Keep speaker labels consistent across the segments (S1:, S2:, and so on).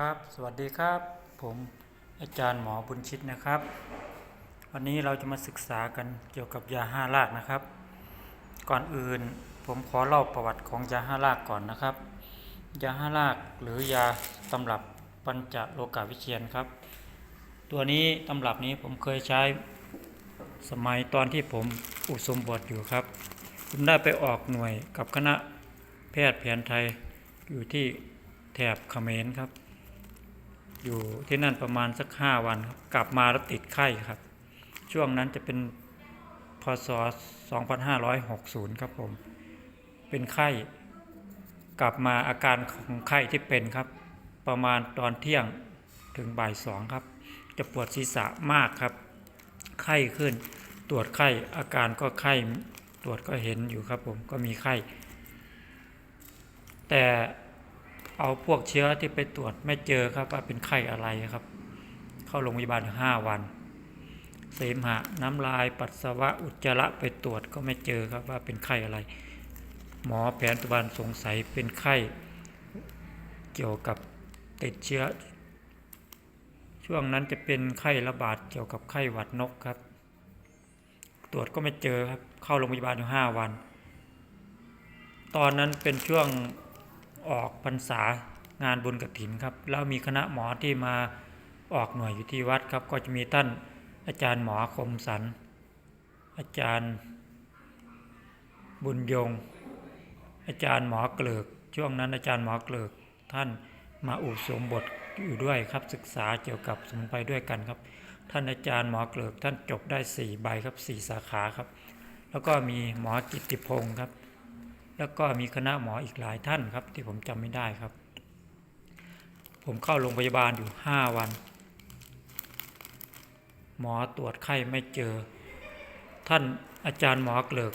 S1: ครับ สวัสดีครับ ผมอาจารย์หมอบุญชิตนะครับ วันนี้เราจะมาศึกษากันเกี่ยวกับยาห้ารากนะครับ ก่อนอื่นผมขอเล่าประวัติของยาห้ารากก่อนนะครับ ยาห้ารากหรือยาตำรับปัญจโลกาวิเชียนครับ ตัวนี้ตำรับนี้ผมเคยใช้สมัยตอนที่ผมอุสมบทอยู่ครับ ผมได้ไปออกหน่วยกับคณะแพทย์แผนไทยอยู่ที่แถบเขมรครับ อยู่ที่นั่นประมาณสักห้าวันครับกลับมาแล้วติดไข้ครับ ช่วงนั้นจะเป็นพศ 2560 ครับผม เป็นไข้ กลับมาอาการของไข้ที่เป็นครับ ประมาณตอนเที่ยงถึงบ่ายสองครับ จะปวดศีรษะมากครับ ไข้ขึ้น ตรวจไข้อาการก็ไข้ ตรวจก็เห็นอยู่ครับผม ก็มีไข้ แต่ เอาพวกเชื้อที่ไปตรวจไม่เจอครับว่าเป็นไข้อะไรครับ เข้าโรงพยาบาลห้าวัน เสมหะน้ำลายปัสสาวะอุจจาระไปตรวจก็ไม่เจอครับว่าเป็นไข้อะไร หมอแผนปัจจุบันสงสัยเป็นไข้เกี่ยวกับติดเชื้อ ช่วงนั้นจะเป็นไข้ระบาดเกี่ยวกับไข้หวัดนกครับ ตรวจก็ไม่เจอครับเข้าโรงพยาบาลอยู่ห้าวัน ตอนนั้นเป็นช่วง ออกพรรษางานบุญกฐินครับแล้วมีคณะหมอที่มาออกหน่วยอยู่ที่วัดครับ ก็จะมีท่านอาจารย์หมอคมสัน อาจารย์บุญยง อาจารย์หมอเกลือกช่วงนั้นอาจารย์หมอเกลือกท่านมาอุปสมบทอยู่ด้วยครับศึกษาเกี่ยวกับสมุนไพรด้วยกันครับ ท่านอาจารย์หมอเกลือกท่านจบได้สี่ใบครับสี่สาขาครับ แล้วก็มีหมอกิตติพงศ์ครับ แล้วก็มีคณะหมออีกหลายท่านครับ ที่ผมจำไม่ได้ครับ ผมเข้าโรงพยาบาลอยู่ห้าวัน หมอตรวจไข้ไม่เจอ ท่านอาจารย์หมอเกลิก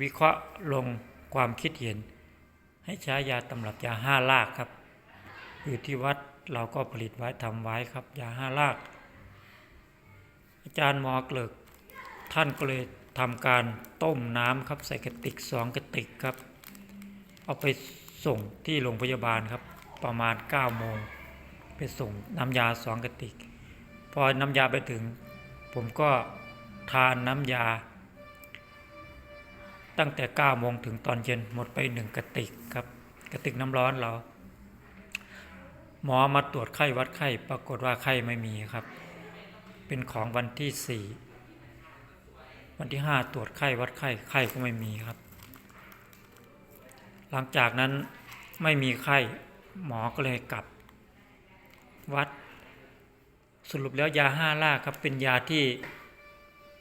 S1: วิเคราะห์ลงความคิดเห็น ให้ใช้ยาตำรับยาห้าลากครับ อยู่ที่วัดเราก็ผลิตไว้ทำไว้ครับยาห้าลาก อาจารย์หมอเกลิก ท่านก็เลย ทำการต้มน้ำครับใส่กระติกสองกระติกครับ เอาไปส่งที่โรงพยาบาลครับ ประมาณ9โมงไปส่งน้ำยาสองกระติก พอน้ำยาไปถึง ผมก็ทานน้ำยา ตั้งแต่9โมงถึงตอนเย็นหมดไปหนึ่งกระติกครับกระติกน้ำร้อนเรา หมอมาตรวจไข้วัดไข้ปรากฏว่าไข้ไม่มีครับ เป็นของวันที่สี่ วันที่ห้าตรวจไข้วัดไข้ไข้ก็ไม่มีครับ หลังจากนั้นไม่มีไข้หมอก็เลยกลับ วัด สรุปแล้วยาห้าล่าครับเป็นยาที่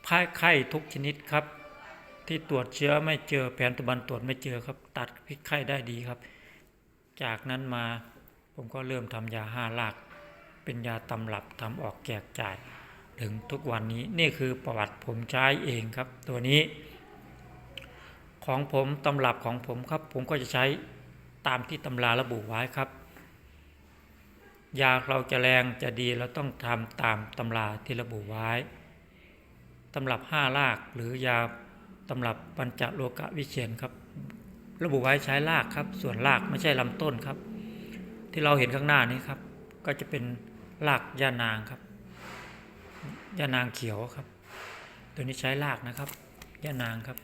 S1: พายไข้ทุกชนิดครับ ที่ตรวจเชื้อไม่เจอแผนตะบันตรวจไม่เจอครับ ตัดพิษไข้ได้ดีครับ จากนั้นมาผมก็เริ่มทำยาห้าลาก เป็นยาตำรับทำออกแจกจ่าย ถึงทุกวันนี้นี่คือประวัติผมใช้เองครับ ตัวนี้ ของผมตำรับของผมครับ ผมก็จะใช้ตามที่ตำราระบุไว้ครับ ยาเราจะแรงจะดีเราต้องทำตามตำราที่ระบุไว้ตำรับห้ารากหรือยาตำรับปัญจโลกะวิเชียนครับ ระบุไว้ใช้รากครับ ส่วนรากไม่ใช่ลำต้นครับ ที่เราเห็นข้างหน้านี้ครับ ก็จะเป็นรากยานางครับ ยานางเขียวครับ ตัวนี้ใช้รากนะครับยานางครับ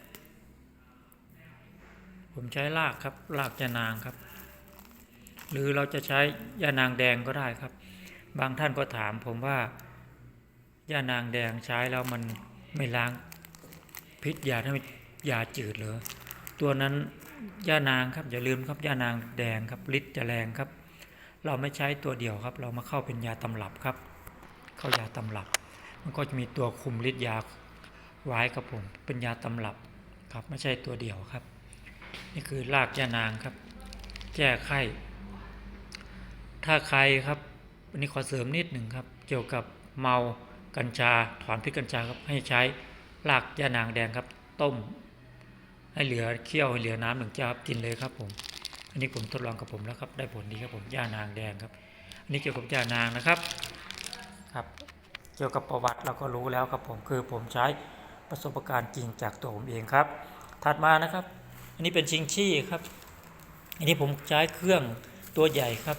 S1: ผมใช้รากครับรากยานางครับ หรือเราจะใช้ยานางแดงก็ได้ครับ บางท่านก็ถามผมว่ายานางแดงใช้แล้วมันไม่ล้างพิษยาทำให้ยาจืดเหรอตัวนั้นยานางครับอย่าลืมครับยานางแดงครับฤทธิ์จะแรงครับ เราไม่ใช้ตัวเดียวครับ เรามาเข้าเป็นยาตำรับครับ เข้ายาตำรับ มันก็จะมีตัวคุมฤทธิ์ยาไว้ครับผมเป็นยาตำรับครับไม่ใช่ตัวเดียวครับ นี่คือรากยานางครับ แก้ไข้ ถ้าใครครับอันนี้ขอเสริมนิดหนึ่งครับ เกี่ยวกับเมากัญชาถอนพิษกัญชาครับให้ใช้รากยานางแดงครับ ต้ม ให้เหลือเคี่ยวให้เหลือน้ำหนึ่งแก้วครับกินเลยครับผมอันนี้ผมทดลองกับผมแล้วครับได้ผลดีครับผมยานางแดงครับ อันนี้เกี่ยวกับยานางนะครับครับ กี่ยวกับประวัติเราก็รู้แล้วครับผมคือผมใช้ประสบการณ์จริงจากตัวผมเองครับ ถัดมานะครับ อันนี้เป็นชิงชี่ครับ อันนี้ผมใช้เครื่องตัวใหญ่ครับ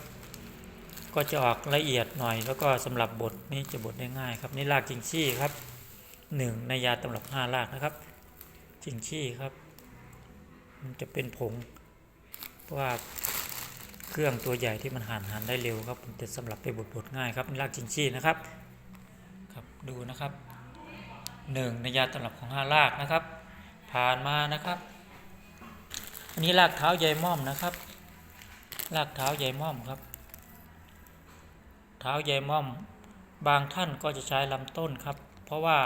S1: ก็จะออกละเอียดหน่อย แล้วก็สำหรับบดนี้จะบดได้ง่ายครับนี่รากจิงชี่ครับหนึ่งในยาตำรับห้ารากนะครับจิงชี่ครับ มันจะเป็นผงเพราะว่าเครื่องตัวใหญ่ที่มันหั่นหั่นได้เร็วครับมันจะสำหรับไปบดบดง่ายครับนี่รากจิงชี่นะครับ ดูนะครับหนึ่งในยาตำรับของห้ารากนะครับ ผ่านมานะครับ อันนี้รากเท้าใยม่อมนะครับ รากเท้าใยม่อมครับ เท้าใยม่อม บางท่านก็จะใช้ลำต้นครับ เพราะว่า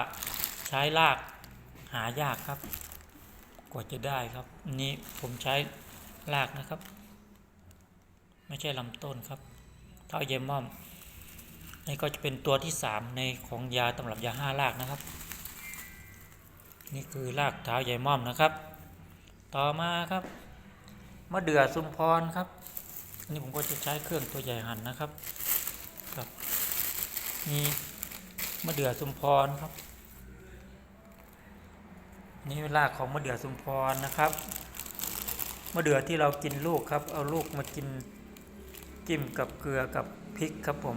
S1: ใช้รากหายากครับ กว่าจะได้ครับอันนี้ผมใช้รากนะครับ ไม่ใช่ลำต้นครับ เท้าใยม่อม นี่ก็จะเป็นตัวที่สามในของยาตำรับยาห้ารากนะครับ นี่คือรากเท้าใยม่อมนะครับ ต่อมาครับมะเดื่อซุมพรครับอันนี้ผมก็จะใช้เครื่องตัวใหญ่หั่นนะครับครับนี่มะเดื่อซุมพรครับ นี่รากของมะเดื่อซุมพรนะครับมะเดื่อที่เรากินลูกครับ เอาลูกมากินจิ้มกับเกลือกับพริกครับผม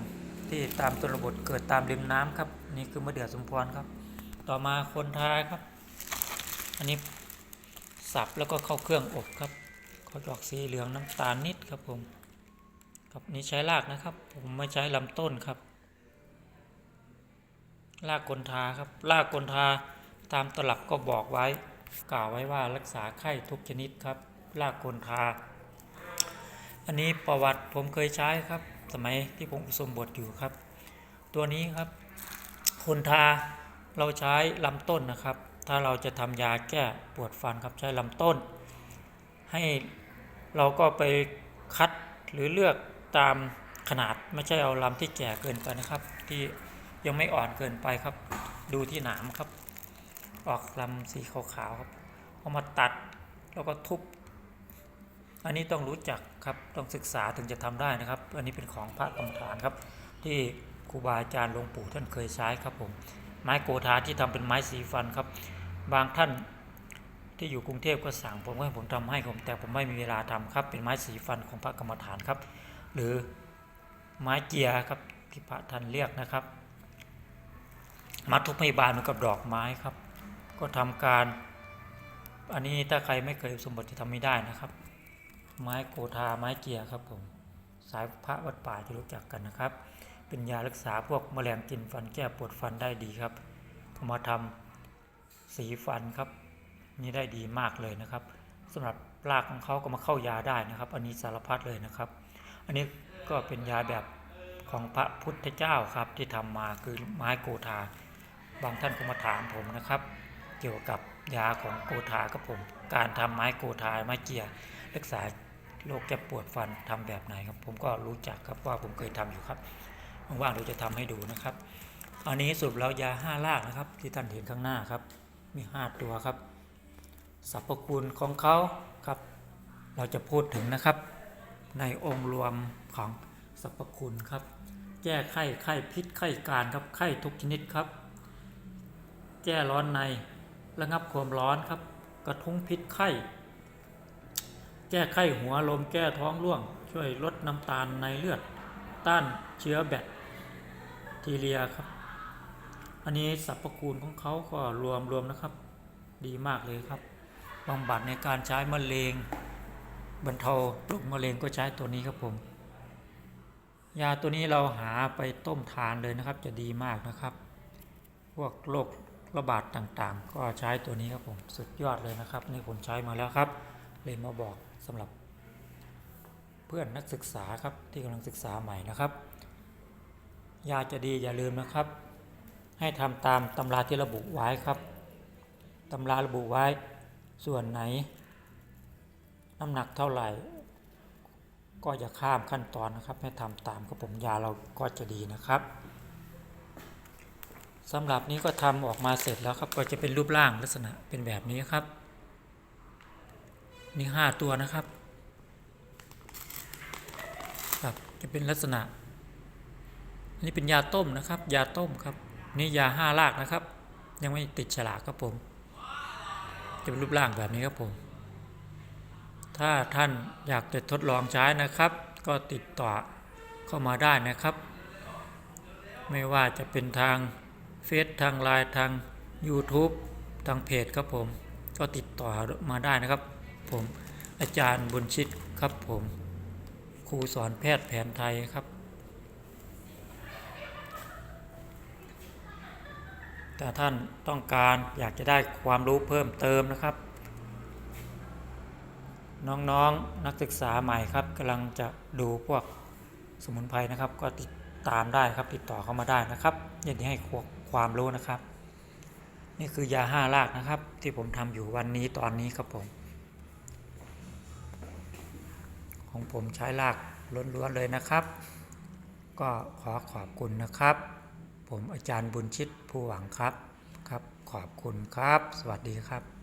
S1: ที่ตามตัวระบบเกิดตามริมน้ำครับ นี่คือมะเดื่อซุมพรครับ ต่อมาคนทาครับ อันนี้สับแล้วก็เข้าเครื่องอบครับเขาจะอกสีเหลืองน้ำตาลนิดครับผมครับนี่ใช้รากนะครับ ผมไม่ใช้ลำต้นครับรากกลทาครับรากกลทาตามตลับก็บอกไว้ กล่าวไว้ว่ารักษาไข้ทุกชนิดครับรากกลทา อันนี้ประวัติผมเคยใช้ครับ สมัยที่ผมสมบทอยู่ครับ ตัวนี้ครับ คนทาเราใช้ลำต้นนะครับ ถ้าเราจะทำยาแก้ปวดฟันครับใช้ลำต้น ให้เราก็ไปคัดหรือเลือกตามขนาดไม่ใช่เอาลำที่แก่เกินไปนะครับ ที่ยังไม่อ่อนเกินไปครับ ดูที่หนามครับ ออกลำสีขาวๆครับเอามาตัดแล้วก็ทุบ อันนี้ต้องรู้จักครับต้องศึกษาถึงจะทำได้นะครับ อันนี้เป็นของพระกรรมฐานครับ ที่ครูบาอาจารย์หลวงปู่ท่านเคยใช้ครับผม ไม้โกธาที่ทำเป็นไม้สีฟันครับ บางท่านที่อยู่กรุงเทพก็สั่งผมให้ผมทำให้ผม แต่ผมไม่มีเวลาทำครับ เป็นไม้สีฟันของพระกรรมฐานครับ หรือไม้เกียร์ครับที่พระท่านเรียกนะครับ มัดทุกพยาบาลเหมือนกับดอกไม้ครับ ก็ทำการ อันนี้ถ้าใครไม่เคยสมบัติจะทำไม่ได้นะครับ ไม้โกธาไม้เกียร์ครับผม สายพระวัดป่าจะรู้จักกันนะครับ เป็นยารักษาพวกแมลงกินฟันแก้ปวดฟันได้ดีครับเอมาทำสีฟันครับ นี่ได้ดีมากเลยนะครับสำหรับรากของเขาก็มาเข้ายาได้นะครับ อันนี้สารพัดเลยนะครับ อันนี้ก็เป็นยาแบบของพระพุทธเจ้าครับที่ทำมาคือไม้โกธา บางท่านก็มาถามผมนะครับ เกี่ยวกับยาของโกธาครับผม การทำไม้โกธาไม้เกียร์รักษา โรคแก้ปวดฟันทำแบบไหนครับ ผมก็รู้จักครับว่าผมเคยทำอยู่ครับว่างๆเราจะทำให้ดูนะครับ อันนี้สรุปแล้วยาห้ารากนะครับ ที่ท่านเห็นข้างหน้าครับ มีห้าตัวครับสรรพคุณของเขาครับ เราจะพูดถึงนะครับ ในองค์รวมของสรรพคุณครับ แก้ไข้ไข้พิษไข้การครับไข้ทุกชนิดครับ แก้ร้อนในระงับความร้อนครับ กระทุ้งพิษไข้ แก้ไข้หัวลมแก้ท้องร่วง ช่วยลดน้ำตาลในเลือด ต้านเชื้อแบคทีเรียครับ อันนี้สรรพคุณของเขาก็รวมรวมนะครับ ดีมากเลยครับบำบัดในการใช้มะเร็งบรรเทาโรคมะเร็งก็ใช้ตัวนี้ครับผม ยาตัวนี้เราหาไปต้มทานเลยนะครับ จะดีมากนะครับ พวกโรคระบาดต่างๆ ก็ใช้ตัวนี้ครับผม สุดยอดเลยนะครับ นี่ผมใช้มาแล้วครับ เลยมาบอก สำหรับเพื่อนนักศึกษาครับที่กำลังศึกษาใหม่นะครับยาจะดีอย่าลืมนะครับ ให้ทำตามตำราที่ระบุไว้ครับตำราระบุไว้ส่วนไหน น้ำหนักเท่าไหร่ ก็อย่าข้ามขั้นตอนนะครับ ให้ทำตามกระผมยาเราก็จะดีนะครับสำหรับนี้ก็ทำออกมาเสร็จแล้วครับก็จะเป็นรูปร่างลักษณะเป็นแบบนี้ครับ นี่ห้าตัวนะครับ ครับจะเป็นลักษณะนี่เป็นยาต้มนะครับ ยาต้มครับ นี่ยาห้ารากนะครับ ยังไม่ติดฉลากครับผม จะเป็นรูปร่างแบบนี้ครับผม ถ้าท่านอยากจะทดลองใช้นะครับ ก็ติดต่อเข้ามาได้นะครับ ไม่ว่าจะเป็นทางเฟซทางไลน์ทาง YouTube ทางเพจครับผม ก็ติดต่อมาได้นะครับ ผม อาจารย์บุญชิตครับผม ครูสอนแพทย์แผนไทยครับ แต่ท่านต้องการอยากจะได้ความรู้เพิ่มเติมนะครับ น้องๆนนักศึกษาใหม่ครับกำลังจะดูพวกสมุนไพรนะครับ ก็ติดตามได้ครับติดต่อเข้ามาได้นะครับยินดีให้ความรู้นะครับ นี่คือยาห้ารากนะครับ ที่ผมทำอยู่วันนี้ตอนนี้ครับผม ของผมใช้ลากล้วนๆเลยนะครับ ก็ขอขอบคุณนะครับ ผมอาจารย์บุญชิตผู้หวังครับครับ ขอบคุณครับ สวัสดีครับ